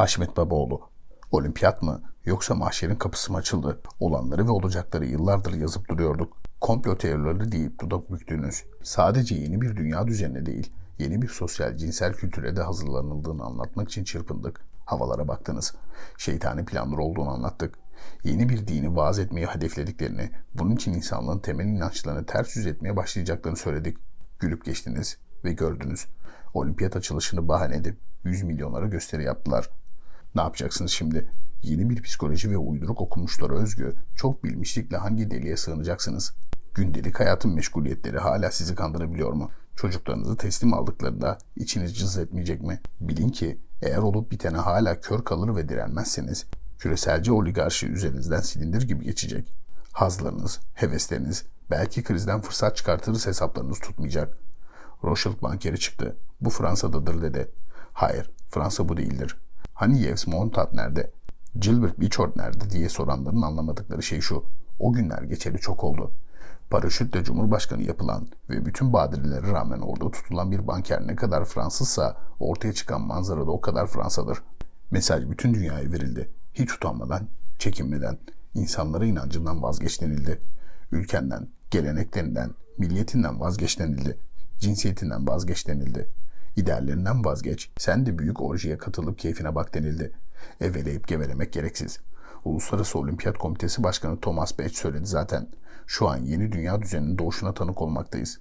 Haşmet Babaoğlu. Olimpiyat mı yoksa mahşerin kapısı mı açıldı? Olanları ve olacakları yıllardır yazıp duruyorduk. Komplo teorileri deyip dudak büktüğünüz, sadece yeni bir dünya düzenine değil, yeni bir sosyal cinsel kültüre de hazırlanıldığını anlatmak için çırpındık. Havalara baktınız. Şeytani planlar olduğunu anlattık. Yeni bir dini vaaz etmeyi hedeflediklerini, bunun için insanlığın temel inançlarını ters yüz etmeye başlayacaklarını söyledik. Gülüp geçtiniz ve gördünüz. Olimpiyat açılışını bahane edip 100 milyonlara gösteri yaptılar. Ne yapacaksınız şimdi? Yeni bir psikoloji ve uyduruk okumuşlara özgü çok bilmişlikle hangi deliğe sığınacaksınız? Gündelik hayatın meşguliyetleri hala sizi kandırabiliyor mu? Çocuklarınızı teslim aldıklarında içiniz cız etmeyecek mi? Bilin ki eğer olup bitene hala kör kalır ve direnmezseniz küreselci oligarşi üzerinizden silindir gibi geçecek. Hazlarınız, hevesleriniz, belki krizden fırsat çıkartırız hesaplarınız tutmayacak. Rothschild bankeri çıktı. Bu Fransa'dadır dedi. Hayır, Fransa bu değildir. Hani Yves Montat nerede? Gilbert Bichard nerede diye soranların anlamadıkları şey şu. O günler geçeli çok oldu. Paraşütle Cumhurbaşkanı yapılan ve bütün badirilere rağmen orada tutulan bir banker ne kadar Fransızsa ortaya çıkan manzara da o kadar Fransadır. Mesaj bütün dünyaya verildi. Hiç utanmadan, çekinmeden, insanlara inancından vazgeç denildi. Ülkenden, geleneklerinden, milliyetinden vazgeç denildi. Cinsiyetinden vazgeç denildi. İdeallerinden vazgeç, sen de büyük orjiye katılıp keyfine bak denildi. Eveleyip gevelemek gereksiz. Uluslararası Olimpiyat Komitesi Başkanı Thomas Bach söyledi zaten. Şu an yeni dünya düzeninin doğuşuna tanık olmaktayız.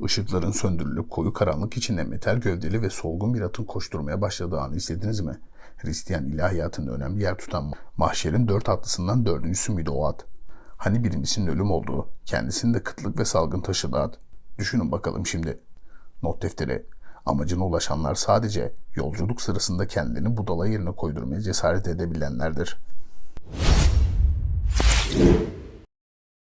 Işıkların söndürülüp koyu karanlık içinde metal gövdeli ve solgun bir atın koşturmaya başladığı anı izlediniz mi? Hristiyan ilahiyatında önemli yer tutan mahşerin dört atlısından dördüncüsü müydü o at? Hani birincisinin ölüm olduğu, kendisinde kıtlık ve salgın taşıdığı at? Düşünün bakalım şimdi. Not defteri. Amacına ulaşanlar sadece yolculuk sırasında kendini budala yerine koydurmaya cesaret edebilenlerdir.